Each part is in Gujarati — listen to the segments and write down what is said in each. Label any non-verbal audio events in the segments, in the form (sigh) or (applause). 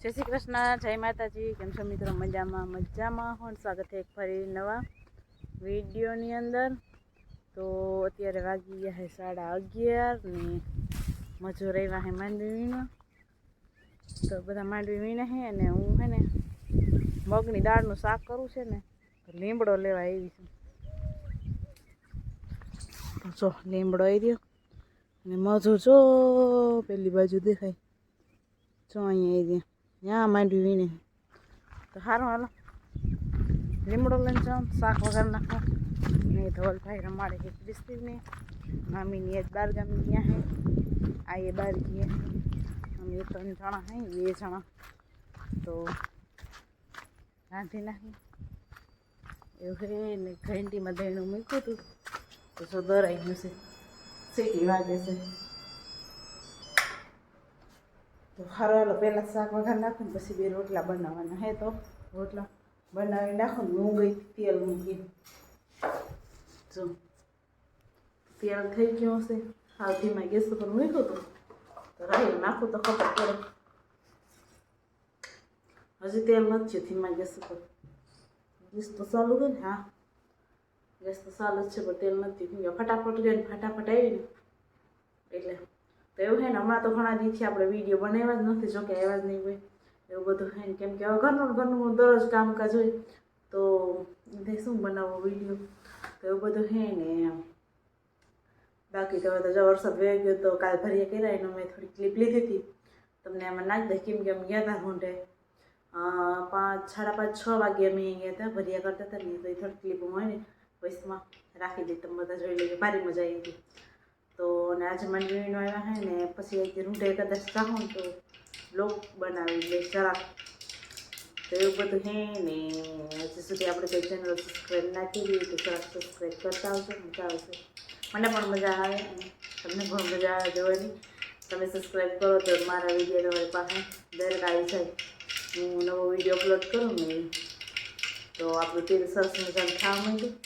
જય શ્રી કૃષ્ણ, જય માતાજી, કેમ છો મિત્રો? મજામાં મજામાં. હું સ્વાગત છે એક ફરી નવા વિડીયોની અંદર. તો અત્યારે વાગી ગયા છે સાડા અગિયાર ને મજો રહેવા છે માંડવી વીણવા તો બધા માંડવી વીણે છે અને હું છે ને મગની દાળનું શાક કરું છે ને લીમડો લેવા આવી છું. જો, લીમડો આવી રહ્યો. અને મજો જો, પેલી બાજુ દેખાય. જો અહીંયા આવી રહ્યા. ત્યાં માંડવી વીણે તો સારું હાલો. લીમડો લઈને જાઉં, શાક વગર નાખો. ને ધવલભાઈ રમાડે છે ક્રિસ્તીને મામીની એક બાર ગામની ત્યાં હે આ એ બાર ગયા અમે ત્રણ જણા હે બે જણા. તો રાંધી નાખી. એવું હે ને ઘંટીમાં દહીણું મૂક્યું હતું. તો શું દરાઈ ગયું છે? સીટી વાગે છે. તો સારું હાલો, પહેલાં શાક વઘાર નાખું પછી બે રોટલા બનાવવાના હે તો? રોટલા બનાવી નાખું હું તેલ મૂકી જો, તેલ થઈ ગયું હશે. હાથીમાં ગેસ ઉપર મૂક્યું હતું. તો રાહી નાખું તો ખબર પડે. હજી તેલ નથી ધીમા ગેસ ઉપર. ગેસ તો ચાલુ છે ને? હા. ગેસ તો ચાલુ જ છે, પણ તેલ નથી ફટાફટ ગયો ને, ફટાફટ આવી ને એટલે તો એવું છે ને, હમણાં તો ઘણા દિવસથી આપણે વીડિયો બનાવ્યા જ નથી, જોકે આવ્યા જ નહીં હોય એવું બધું છે ને, કેમ કે હવે ઘરનું ઘરનું દરરોજ કામકાજ હોય, તો તે શું બનાવવો વીડિયો તો એવું બધું છે ને બાકી તો હવે તો વરસાદ વહી ગયો તો કાલ ભરીએ કર્યા એનો મેં થોડી ક્લિપ લીધી હતી. તમને એમાં નાખી દે કેમ કે અમે ગયા હતા ઘૂંટે પાંચ, સાડા પાંચ, છ વાગે અમે ગયા હતા ભરિયા કરતા હતા ને તો એ થોડી ક્લિપ હોય ને વોઇસમાં રાખી દે તમે બધા જોઈ લેજો, ભારી મજા આવી હતી. તો અને આજે માંડવીનો આવ્યા હે ને, પછી એક રૂઢે કદાચ ચાહું તો બ્લોક બનાવી લે જરાક તો એવું બધું હે ને, હજી સુધી આપણે કોઈ ચેનલ સબસ્ક્રાઈબ ના કરી તો જરાક સબસ્ક્રાઈબ કરતા આવજો, મજા આવશે. મને પણ મજા આવે, તમને પણ મજા આવે જોવાની. તમે સબસ્ક્રાઈબ કરો તો મારા વીડિયો તમારી પાસે દરેક આવી જાય. હું નવો વીડિયો અપલોડ કરું ને, તો આપણું તેલ સરસ મજાનું ખાવા માંડ્યું.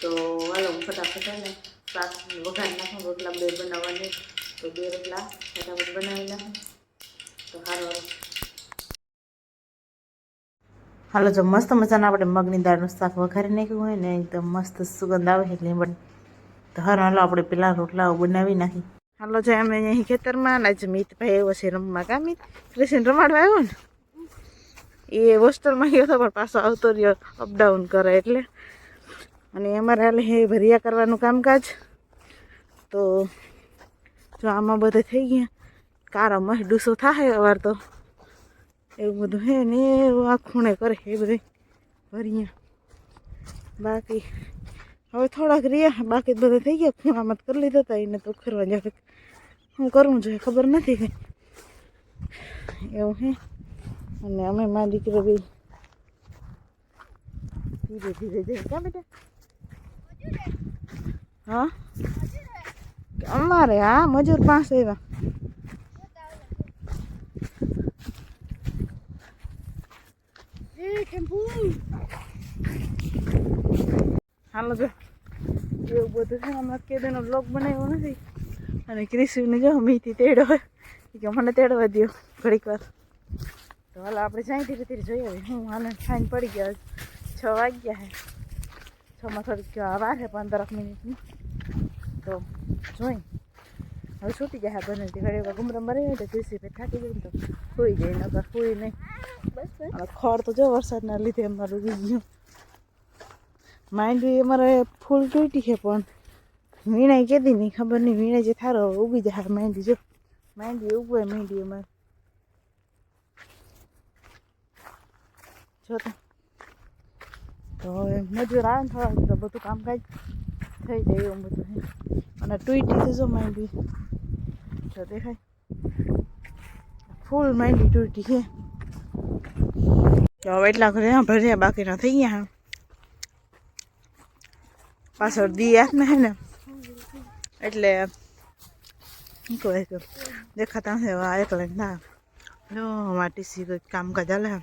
તો હાલો, હું ફટાફટ ને શાક વઘાર નાખું, રોટલા બે બનાવવાની તો બે રોટલા ફટાફટ બનાવી નાખું. તો સારું હાલો, જો મસ્ત મજાના આપણે મગની દાળનું શાક વઘારી નાખ્યું હોય ને, એકદમ મસ્ત સુગંધ આવે લીંબડ તો હારો હાલો, આપણે પેલા રોટલાઓ બનાવી નાખી. હાલો, જો અમે અહીં ખેતરમાં આજે મિતભાઈ આવ્યો છે રમવા. કા મિત કૃષ્ણ રમાડવા આવ્યો ને? એ હોસ્ટેલમાં ગયો હતો, પણ પાછો આવતો રહ્યો અપડાઉન કરે એટલે. અને અમારે હાલે હે ભરિયા કરવાનું કામકાજ. તો જો આમાં બધે થઈ ગયા. કારો મસ્ત ડૂસો થાય અવાર તો. એવું બધું હે ને, એવું આ ખૂણે કરે એ બધે. ભર્યા બાકી હવે થોડાક રહ્યા, બાકી બધા થઈ ગયા. ખૂણામાં કરી લીધા હતા એને તો ખરવા જાય હું કરવું જોઈએ, ખબર નથી કંઈ. એવું હે. અને અમે મારી દીકરો બી ધીરે ધીરે જઈએ કા બેટા? હા? અમારે હા મજૂર પાસે એવા હાલો જો. એવું બધું છે હમણાં કેદીનો બ્લોગ બનાવ્યો નથી. અને ક્રિશુને જો મીથી તેડો કે મને તેડવા દો ઘડીક વાર. તો હાલ આપણે જાય ધીરે ધીરે જોઈએ હું હાલે ફાઈન પડી ગયા છ વાગ્યા છે. છમાં થોડીક વાર છે પંદરક મિનિટની. તો જોઈ. હવે છૂટી ગયા બને તે ઘડી વાર ગુમરમ મરી તો કૃષિ પે થાકી ને તો સુઈ જાય નકર સુઈ નહીં. બસ ખડ તો જો વરસાદના લીધે અમારું ઉગી ગયું. માંડવી અમારે ફૂલ તૂટી છે પણ વીણાઈ કેદી નહીં ખબર નહીં વીણાઈ જે થારો ઉગી જાય માંડવી જો. માંડવી ઉગવાય માંડવી અમારે. જો તો. તો મજૂર આવે ને થોડા તો બધું કામકાજ થઈ જાય એવું બધું અને ટુઈટી જો માંડવી. જો દેખાય. ફૂલ માંડવી તૂટી છે. તો હવે એટલા ઘરે ભર્યા બાકીના થઈ ગયા. પાછળ દી હાથમાં હે ને. એટલે શું કહે દેખાતા આ એકલા ના. જો માટી સી કામકાજ હાલે.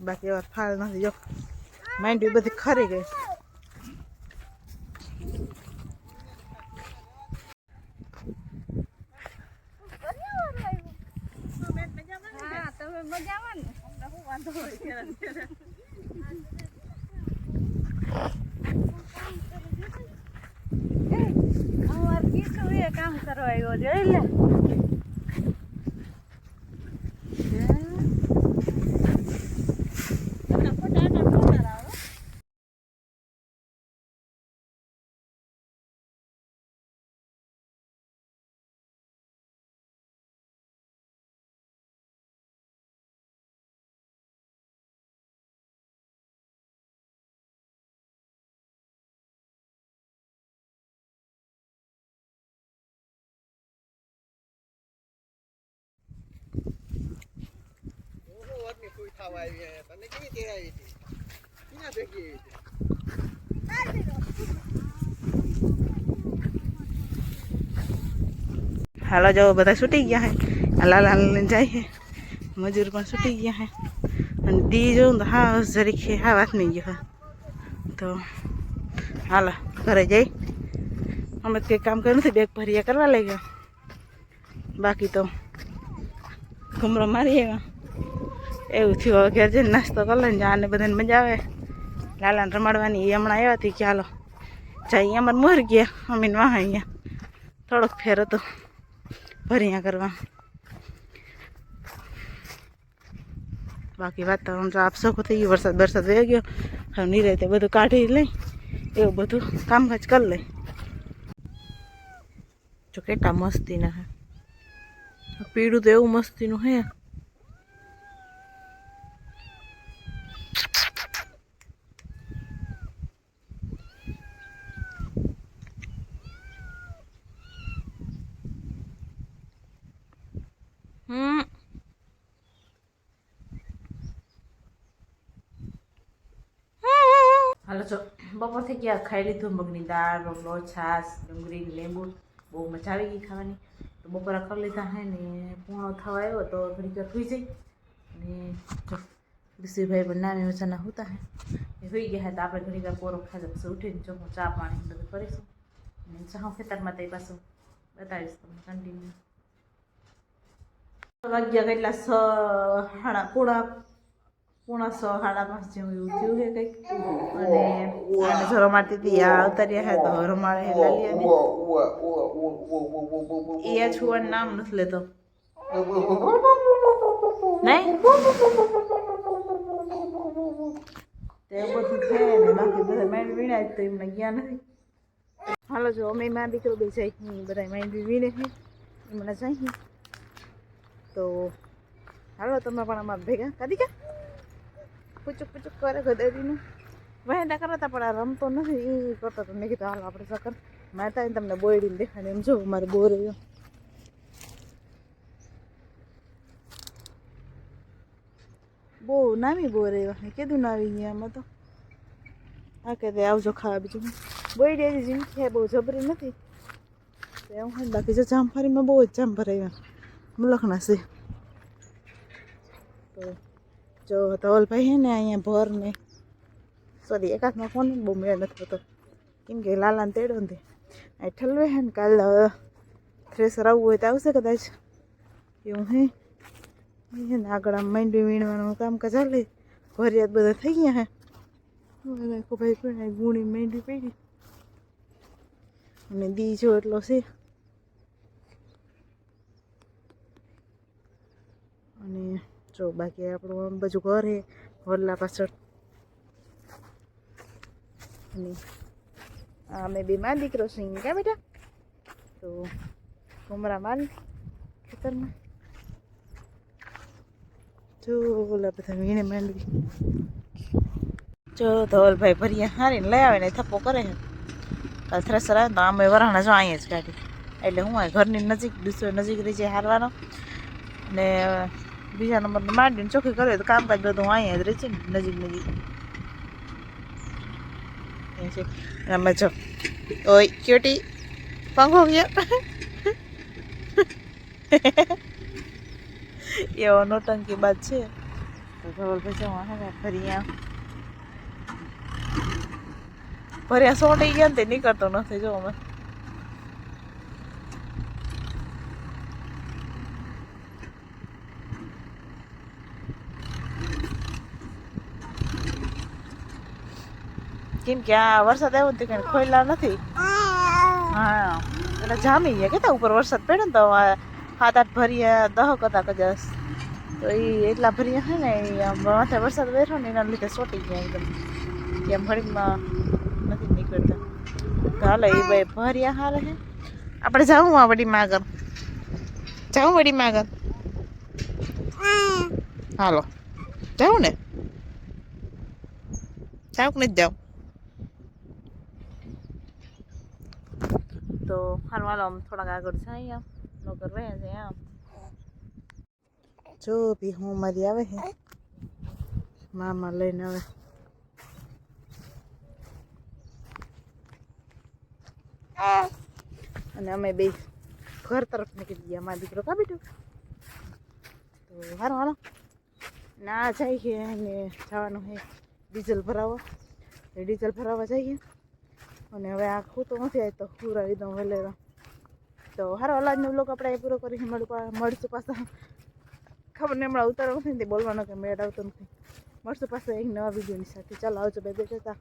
બાકી એવા ફાળ નથી. જો માંડવી બધી ખરી ગઈ. કામ મજા આવ્યો ને? અમને શું વાંધો હોય ત્યારે ત્યારે. એ, અમાર કીધું એ કામ કરવા આવ્યો જોઈ લે તમને ફટાફટ ખબર આવે ઓહો, વાતની કોઈ થવા આવી હે. તને કેવી તે આવી હતી? ક્યાં ભેગી આવી હતી? હાલો જો બધા છૂટી ગયા હે. લાલ હાલ જાય હે. મજૂર પણ છૂટી ગયા હે. અને દી જોઉં તો હા, જરીક હે વાત નહીં ગયો તો હાલો, ઘરે જઈ. અમે કંઈ કામ કર્યું નથી, બેગ ભરીયા કરવા લઈ ગયા બાકી તો ઘૂમરો મારી આવ્યા. એવું થયું હવે ઘેર જઈને નાસ્તો કરી લઈને આને બધાને મજા આવે. લાલાને રમાડવાની એ હમણાં આવ્યા હતી કે હાલો જઈએ અમારે મોર ગયા. અમીન વાહ અહીંયા. થોડોક ફેર હતો. ભર્યા કરવા. બાકી વાતાવરણ તો આપસોખું થઈ ગયું. વરસાદ વરસાદ વહી ગયો. હવે નિરાતે બધું કાઢી લઈ એવું બધું કામકાજ કરી લઈ. જો કેટલા મસ્તીના હે. પીળું તો એવું મસ્તીનું હે હાલો છો બપોર થઈ ગયા ખાઈ લીધું મગની દાળ રોટલો છાશ ડુંગળી લીંબુ બહુ મજા આવી ગઈ ખાવાની બપોરા કરી લીધા હે ને પૂણો થવા આવ્યો તો ઘડી વાર સુઈ જઈ. અને જો ઋષિભાઈ નાની મજાના હોતા હે. એ હોઈ ગયા હે તો આપણે ઘડી વાર પોરો ખાધો, પછી ઉઠીને જો હું ચા પાણી બધું કરીશું. અને ચાહું ખેતરમાં તે પાછું બતાવીશ તમને કન્ટિન્યુ વાગ્યા કેટલા સ હાણા, પૂણા પોણા સો સાડા પાંચ જેવું એવું થયું છે કંઈક અને આને જો રમાતી હતી આ અવતર્યા હે તો રમાડે હે લાલિયાને એ છોડ નામ નથી લેતો નહીં તે બધું છે ને બાકી બધા મેં વીણા જ તો એમને ગયા નથી હાલો જો અમે માં દીકરો બે જાય હું બધા મેં બી વીણે છે એમને જાય તો હાલો તમે પણ અમારા ભેગા કાદી કા પૂચુક પૂચુક કરે ગદડીનું વહેંદા કરતા પણ આ રમતો નથી. એ કરતો તો મેં કીધું, હાલો આપણે સકર. માતા તમને બોયડીને દેખાડે એમ જો મારે બોર રહ્યો. બહુ નામી બોર રહ્યો. કીધું નાવી ગયા આમાં તો. આ કે તે આવજો ખાવા બીજું. બોયડી હજી જીમખી બહુ જબરી નથી. એવું હોય બાકી જો જામફળીમાં બહુ જ જામ ભરાયા મુલખના છે. તો જો ધવલભાઈ હે ને અહીંયા ભર ને. સોરી એક હાથમાં ફોન બહુ મેળ નથી થતો કેમ કે લાલાને તેડો ને ઠલવે હે ને કાલ થ્રેસર આવવું હોય તો આવશે કદાચ. એવું હે? ને આગળ આમ માંડવી વીણવાનું કામકાજ ચાલે ઘરિયાત બધા થઈ ગયા હે. ભાઈ પણ ગુણી માંડવી પડી. અને દી જો એટલો છે. અને જો બાકી આપણું આમ બાજુ ઘર હે વલ્લા પાછળ. અમે બે માં દીકરો સિંહ ક્યાં બેટા? તો ઘુમરા માલ ખેતરમાં. જો ઓલા બધા વીણે માંડવી. જો ધોલભાઈ ભરીયા હારીને લઈ આવે ને થપ્પો કરે છે. કાલ થ્રેસર આવે તો અમે વરાણા જો અહીંયા જ કાઢી. એટલે હું ઘરની નજીક દુસો નજીક રહી જાય હારવાનો. ને બીજા નંબરનો માંડીને ચોખ્ખી કરે તો કામકાજ બધું અહીંયા જ રહે છે ને, નજીક નજીક. અમે જો. ઓય ક્યુટી પંખો ગયો (laughs) એવો નોટંકી બાદ છે. તો ધવલભાઈ જવા હે ફરી ભર્યા સોટી ગયા ને તે નીકળતો નથી, જો અમે કેમ કે આ વરસાદ આવ્યો ને તે કઈ ખોયલા નથી. હા, એટલે જામી ગયા કેતા ઉપર વરસાદ પડ્યો ને તો સાત આઠ ભર્યા દહક હતા કદાચ. તો એ એટલા ભર્યા છે ને માથે વરસાદ બેઠો ને એના લીધે સોટી ગયા એકદમ. એમ ઘડીકમાં નથી નીકળતા. તો હાલો એ ભાઈ ભર્યા હાલે હે. આપણે જાઉં આ વડીમાં આગળ. જાઉં વડીમાં આગળ. હાલો. જાઉં ને? જાઉં કે નથી જાઉં? તો હાલો હાલો આમ થોડાક આગળ જાય આમ નોકર રહે છે આમ જો ભી હું મારી આવે છે મામા લઈને આવે અને અમે બે ઘર તરફ નીકળી ગયા મારા દીકરો કાપી તો હાલો હાલો ના જાય છે અને જવાનું છે ડીઝલ ભરાવવા ડીઝલ ભરાવવા જઈએ અને હવે આ ખૂતો નથી આવી તો પૂરાવી દઉં વહેલેરો તો હારો અલાજનો બ્લોક આપણે પૂરો કરી મળું મળશું પાછા. ખબર નહીં, હમણાં ઉતારો નથી બોલવાનો કે મેળ આવતો નથી. મળશું પાછા એક નવા વિડીયોની સાથે. ચાલો આવજો બે જતા